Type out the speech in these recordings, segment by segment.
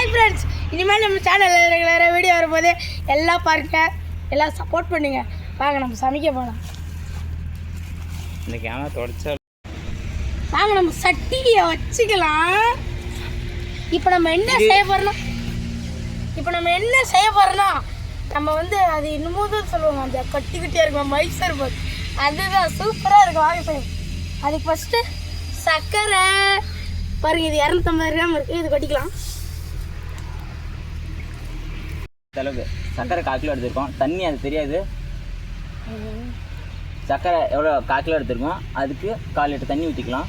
Hi friends இனிமேல் நம்ம சேனலில் ரெகுலராக வீடியோ வரும்போது எல்லாம் பாருங்க. எல்லாம் சப்போர்ட் பண்ணுங்க. வாங்க நம்ம சமைக்க போகலாம் இந்த கேமரா தொடச்சா வாங்க நம்ம சட்டியை வச்சுக்கலாம். இப்போ நம்ம என்ன செய்ய போறோம்னா இப்போ நம்ம என்ன செய்ய போறோம்னா நம்ம வந்து அது இன்னமும் தான் சொல்லுவாங்க. அந்த கட்டி கட்டியாக இருக்கும் மைசூர் பாக். அதுதான் சூப்பராக இருக்கும். வாங்க செய்யும் அதுக்கு ஃபஸ்ட்டு சர்க்கரை பாருங்க இது இரநூத்தம்பது கிராம் இருக்குது இது கொட்டிக்கலாம். அளவுக்கு சர்க்கரை கால் கிலோ எடுத்திருக்கோம். தண்ணி அது தெரியாது. சர்க்கரை எவ்வளோ கால் கிலோ எடுத்திருக்கோம்? அதுக்கு கால் லிட்டர் தண்ணி ஊற்றிக்கலாம்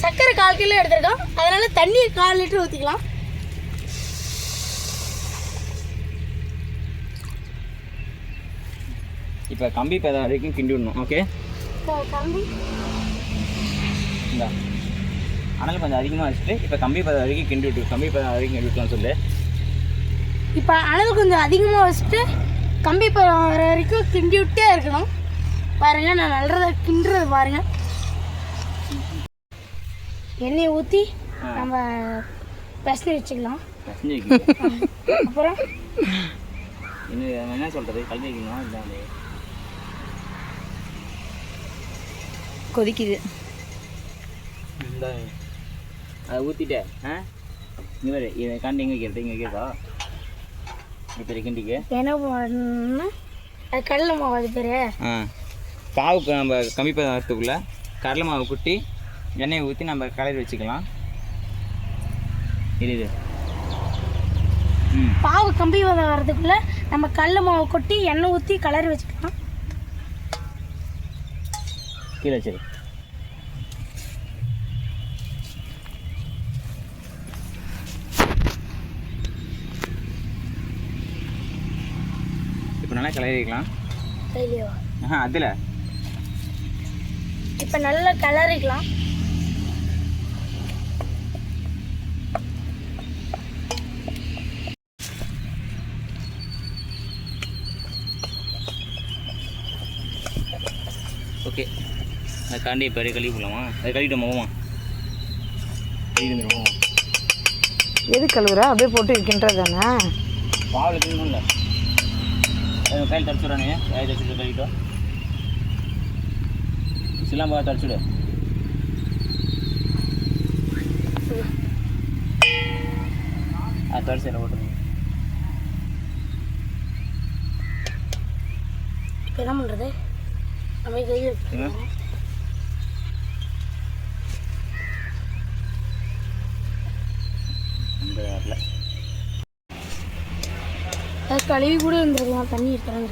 சர்க்கரை கால் கிலோ எடுத்துருக்கோம். அதனால தண்ணி கால் லிட்டர் ஊற்றிக்கலாம் இப்போ கம்பி பதம் வரைக்கும் கிண்டி விடணும். ஓகே கம்பி. இந்த. அனல் கொஞ்சம் அதிகமாக வச்சுட்டு இப்போ கம்பி பதம் வரைக்கும் கிண்டி விட்டு கம்பி பதம் வரைக்கும் கிண்டி விட்டுலாம் சொல்லு. இப்போ அனல் கொஞ்சம் அதிகமாக வச்சுட்டு கம்பி பழம் வர வரைக்கும் கிண்டி விட்டே இருக்கணும். பாருங்க நான் நல்லதை கிண்டுறது பாருங்க. எண்ணெயை ஊற்றி. நம்ம பெசனி வச்சுக்கலாம். அப்புறம்? என்ன சொல்கிறது கல்வி வைக்கணும். கொதிக்குது. இந்த அதை ஊற்றிட்டே ஆ? இங்கே இதை காண்டி எங்கே வைக்கிறது? இங்கே வைக்கிறதா? இப்போ கிண்டிக்கு என்ன கடலை மாவு அது பேர். ஆ. பாவுக்கு நம்ம கம்மி பதம் வரத்துக்குள்ளே கடலை மாவு குட்டி எண்ணெயை ஊற்றி நம்ம கலரி வச்சுக்கலாம். இது இது. பாவு கம்பி வதம் வர்றதுக்குள்ளே நம்ம கடல மாவு கொட்டி எண்ணெய் ஊற்றி கலரி வச்சுக்கலாம். கீழே சரி நல்லா கிளறி வைக்கலாம் கையிலேயே? ஆஹா அதில். இப்போ நல்லா கிளறிக்கலாம். ஓகே. அந்த காண்டி இப்போ கழுவி போடலாமா? அதை கழுவிட்டு போவோமா எது கழுவுற? அப்படியே போட்டு இருக்கின்றது தானே? பாவில் கிளம்பல கையில் தடிச்சுடானே கையில் தடிச்சுட்டு கழுவிட்டோம் சிலாம்பா தடிச்சுடு ஆ தடிச்சு ஓட்டுங்க இப்போ என்ன பண்ணுறது நம்ம கையில் என்ன? இந்த வரல அது கழுவி கூட இருந்திருக்கலாம் தண்ணி இருக்கிறேன்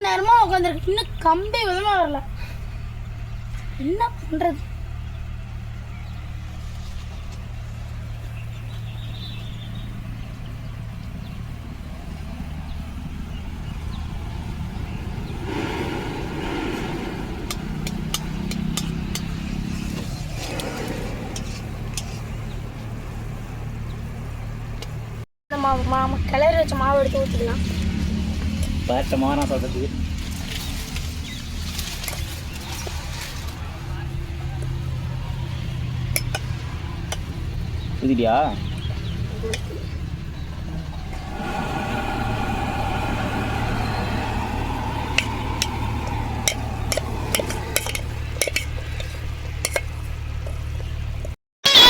நேரமா உட்காந்துருக்கு. இன்னும் கம்பி விதமா வரல. என்ன பண்றது இந்த மாவு கிளறி வச்ச மாவு எடுத்து ஊற்றிக்கலாம் பதட்டமாக நான் சொல்கிறதுக்கு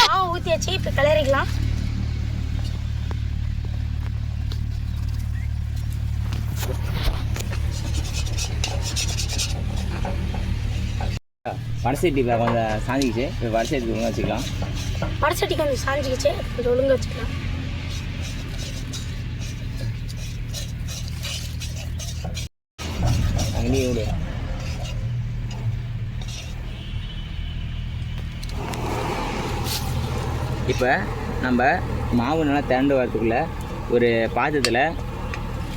மாவு ஊற்றியாச்சு இப்போ கிளறிக்கலாம். வடசட்டி இப்போ கொஞ்சம் சாஞ்சிக்கிச்சு. இப்போ வடசட்டி ஒழுங்கா வச்சுக்கலாம். வடசட்டி கொஞ்சம் சாஞ்சிக்கிச்சு. கொஞ்சம் ஒழுங்கா வச்சுக்கலாம். அங்கேயே விடு இப்போ நம்ம மாவு நல்லா திரண்டு வரதுக்குள்ள ஒரு பாத்திரத்தில்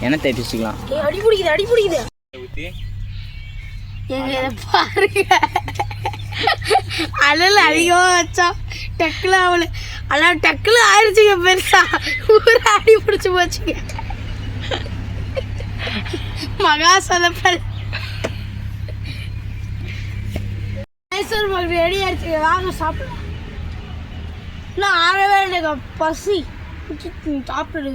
எண்ணெய் தேய்ச்சி வச்சுக்கலாம். அடி பிடிக்குது அடி பிடிக்குது. ஊற்றி பாருங்க. அழல் அதிகமாக வச்சா டக்குல அவளு அதான் டக்குல ஆயிடுச்சுங்க பெருசா. ஊரை அடி பிடிச்சி போச்சுங்க. மகா சதப்பல் மைசூர் பால் ரெடி ஆயிடுச்சு வாங்க சாப்பிடலாம். இன்னும் ஆறவே எனக்கு பசி. சாப்பிட்டு